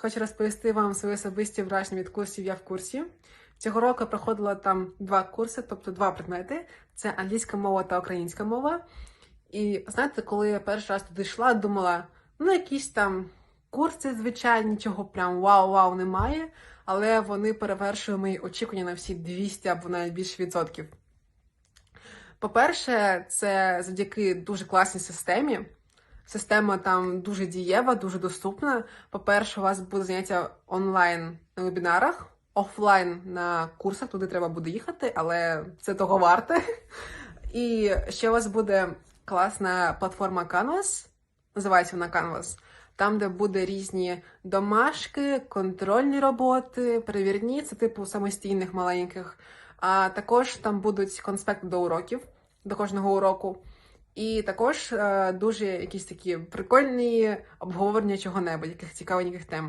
Хочу розповісти вам свої особисті враження від курсів Я в курсі. Цього року я проходила там два курси, тобто два предмети: це англійська мова та українська мова. І знаєте, коли я перший раз туди йшла, думала, ну якісь там курси, звичайні, нічого прям вау-вау немає, але вони перевершують мої очікування на всі 200 або навіть більше відсотків. По-перше, це завдяки дуже класній системі. Система там дуже дієва, дуже доступна. По-перше, у вас буде заняття онлайн на вебінарах, офлайн на курсах, туди треба буде їхати, але це того варте. І ще у вас буде класна платформа Canvas, називається вона Canvas, там, де буде різні домашки, контрольні роботи, перевірні, це типу самостійних маленьких. А також там будуть конспекти до уроків, до кожного уроку. І також е, дуже якісь такі прикольні обговорення чого-небудь, яких цікавеньких тем.